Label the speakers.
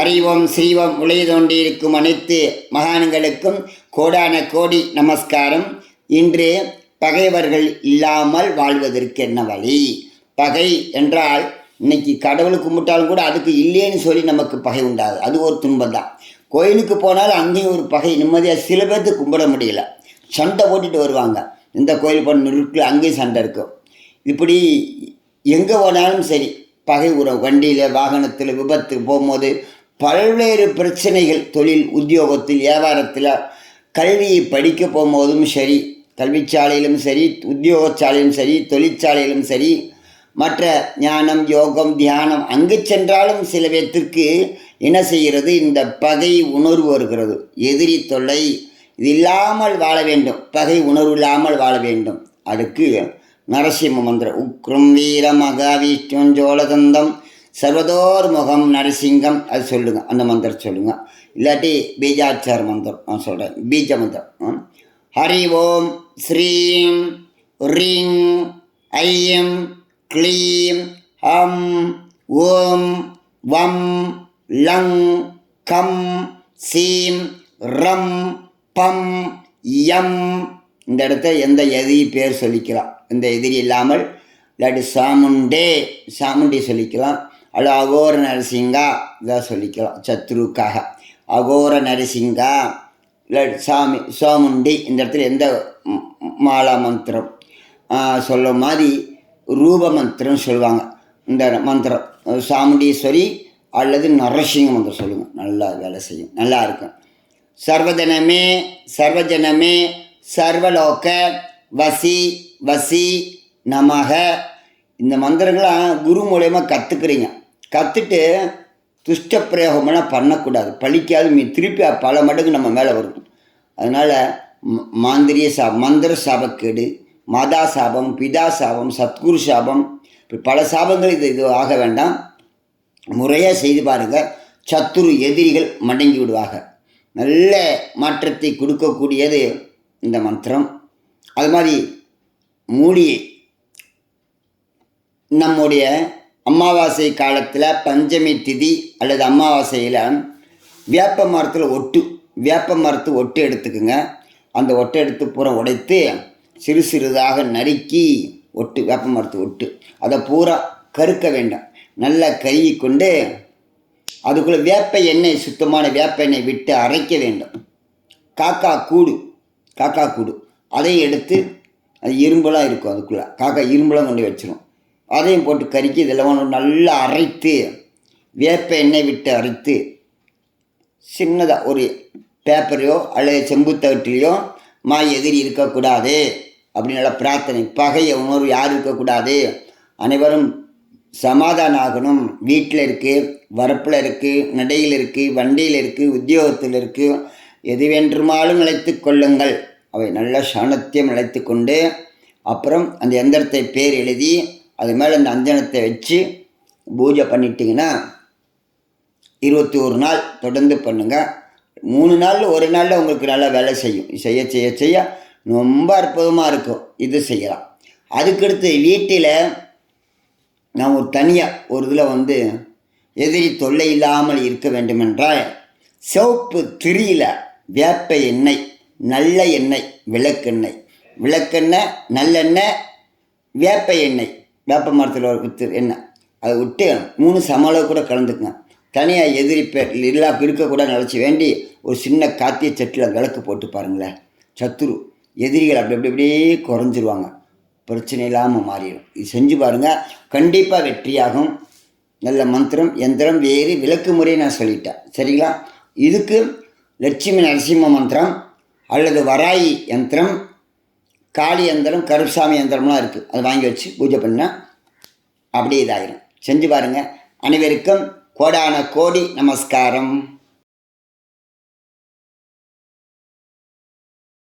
Speaker 1: அறிவோம் செய்வோம் உலகி தோண்டியிருக்கும் அனைத்து மகான்களுக்கும் கோடான கோடி நமஸ்காரம். இன்று பகைவர்கள் இல்லாமல் வாழ்வதற்கு என்ன வழி? பகை என்றால் இன்னைக்கு கடவுளை கும்பிட்டாலும் கூட அதுக்கு இல்லைன்னு சொல்லி நமக்கு பகை உண்டாது அது ஒரு துன்பம் தான் கோயிலுக்கு போனாலும் அங்கேயும் ஒரு பகை. நிம்மதியாக சில பேர்த்து கும்பிட முடியல. சண்டை போட்டுட்டு வருவாங்க. இந்த கோயில் பண்ண இருக்குல்ல அங்கேயும் சண்டை இருக்கும். இப்படி எங்கே போனாலும் சரி பகை உறவு. வண்டியில் வாகனத்தில் விபத்து போகும்போது பல்வேறு பிரச்சனைகள் தொழில் உத்தியோகத்தில் வியாபாரத்தில் கல்வியை படிக்க போகும்போதும் சரி கல்விச்சாலையிலும் சரி உத்தியோகச்சாலையிலும் சரி தொழிற்சாலையிலும் சரி மற்ற ஞானம் யோகம் தியானம் அங்கு சென்றாலும் சில பேர்த்திற்கு என்ன செய்கிறது? இந்த பகை உணர்வு வருகிறது. எதிரி தொல்லை இது இல்லாமல் வாழ வேண்டும். பகை உணர்வு இல்லாமல் வாழ வேண்டும். அதுக்கு நரசிம்ம மந்திரம். உக்ரம் வீர மகாவிஷ்ணு ஜோலகந்தம் சர்வதோர் முகம் நரசிங்கம். அது சொல்லுங்க அந்த மந்திரம் சொல்லுங்க. இல்லாட்டி பீஜாச்சார மந்திரம் நான் சொல்கிறேன் பீஜ மந்திரம். ஹரி ஓம் ஸ்ரீம் ரிங் ஐயம் க்ளீம் ஹம் ஓம் வம் லங் கம் சீம் ரம் பம் யம். இந்த இடத்த எந்த எதிரி பேர் சொல்லிக்கலாம். இந்த எதிரி இல்லாமல் இல்லாட்டி சாமுண்டே சாமுண்டி சொல்லிக்கலாம். அல்ல அகோர நரசிங்கா இதாக சொல்லிக்கலாம் சத்ருக்காக. அகோர நரசிங்கா இல்லை சாமி சோமுண்டி இந்த இடத்துல எந்த மாலா மந்திரம் சொல்ல மாதிரி ரூப மந்திரம் சொல்லுவாங்க. இந்த மந்திரம் சாமுண்டீஸ்வரி அல்லது நரசிங்க மந்திரம் சொல்லுங்கள் நல்லா வேலை செய்யும். நல்லா இருக்கும். சர்வஜனமே சர்வஜனமே சர்வலோக வசி வசி நமக. இந்த மந்திரங்களாம் குரு மூலயமா கற்றுக்குறீங்க கற்றுட்டு துஷ்ட பிரயோகமெல்லாம் பண்ணக்கூடாது. பழிக்காது. மீ திருப்பி பல மடங்கு நம்ம மேலே வரும். அதனால் மாந்திரிய சா மந்திர சாபக்கேடு மாதா சாபம் பிதா சாபம் சத்குரு சாபம் இப்படி பல சாபங்கள் இது இது ஆக வேண்டாம். முறையாக செய்து பாருங்கள் சத்துரு எதிரிகள் மடங்கி விடுவாங்க. நல்ல மாற்றத்தை கொடுக்கக்கூடியது இந்த மந்திரம். அது மாதிரி மூலிகை நம்முடைய அமாவாசை காலத்தில் பஞ்சமி திதி அல்லது அமாவாசையில் வேப்ப மரத்தில் ஒட்டு வேப்ப மரத்து ஒட்டு எடுத்துக்குங்க. அந்த ஒட்டை எடுத்து பூரா உடைத்து சிறு சிறிதாக நறுக்கி ஒட்டு வேப்ப மரத்து ஒட்டு. அதை பூரா கருக்க வேண்டும். நல்லா கருகி கொண்டு அதுக்குள்ளே வேப்ப எண்ணெய் சுத்தமான வேப்ப எண்ணெய் விட்டு அரைக்க வேண்டும். காக்கா கூடு காக்கா கூடு. அதையும் எடுத்து அது இரும்பெல்லாம் இருக்கும் அதுக்குள்ளே. காக்கா இரும்பெல்லாம் கொண்டு வச்சிரும். அதையும் போட்டு கறிக்கி இதில் ஒன்று நல்லா அரைத்து வேப்ப எண்ணெய் விட்டு அரைத்து சின்னதாக ஒரு பேப்பரையோ அல்லது செம்பு மா எதிரி இருக்கக்கூடாது அப்படின்னு நல்லா பிரார்த்தனை பகை உணர்வு யாரும் இருக்கக்கூடாது. அனைவரும் சமாதானம் ஆகணும். வீட்டில் இருக்குது வரப்பில் இருக்குது நடையில் இருக்குது வண்டியில் இருக்குது உத்தியோகத்தில் இருக்குது எது வேண்டுமாலும் நிலைத்து கொள்ளுங்கள். அவை நல்ல சாணத்தியம் நிலைத்து கொண்டு அப்புறம் அந்த எந்திரத்தை பேர் எழுதி அது மேலே அந்த அஞ்சனத்தை வச்சு பூஜை பண்ணிட்டீங்கன்னா இருபத்தி ஒரு நாள் தொடர்ந்து பண்ணுங்கள் மூணு நாள் ஒரு நாளில் உங்களுக்கு நல்லா வேலை செய்யும். செய்ய செய்ய செய்ய ரொம்ப அற்புதமாக இருக்கும். இது செய்யலாம். அதுக்கடுத்து வீட்டில் நான் ஒரு தனியாக ஒரு இதில் வந்து எதிரி தொல்லை இல்லாமல் இருக்க வேண்டுமென்றால் சிவப்பு திரியில் வேப்ப எண்ணெய் நல்ல எண்ணெய் விளக்கெண்ணெய். விளக்கெண்ணெய் நல்லெண்ணெய் வேப்ப எண்ணெய். வேப்ப மரத்தில் ஒரு குத்து எண்ணெய் அதை விட்டு மூணு சமளவு கூட கலந்துக்குங்க. தனியாக எதிரி பேர் இல்லா இருக்கக்கூடாது நினச்சி வேண்டி ஒரு சின்ன காத்திய சட்டில் விளக்கு போட்டு பாருங்களேன் சத்துரு எதிரிகள் அப்படி அப்படி அப்படியே குறைஞ்சிருவாங்க. பிரச்சனை இல்லாமல் மாறிடும். இது செஞ்சு பாருங்கள் கண்டிப்பாக வெற்றியாகும். நல்ல மந்திரம் எந்திரம் வேறு விளக்கு முறையை நான் சொல்லிட்டேன். சரிங்களா? இதுக்கு லட்சுமி நரசிம்ம மந்திரம் அல்லது வராயி யந்திரம் காளி எந்திரம் கருப்சாமி எந்திரம்லாம் இருக்குது அதை வாங்கி வச்சு பூஜை பண்ணால் அப்படியே இதாகிடும் செஞ்சு பாருங்கள் அனைவருக்கும் கோடான கோடி நமஸ்காரம்.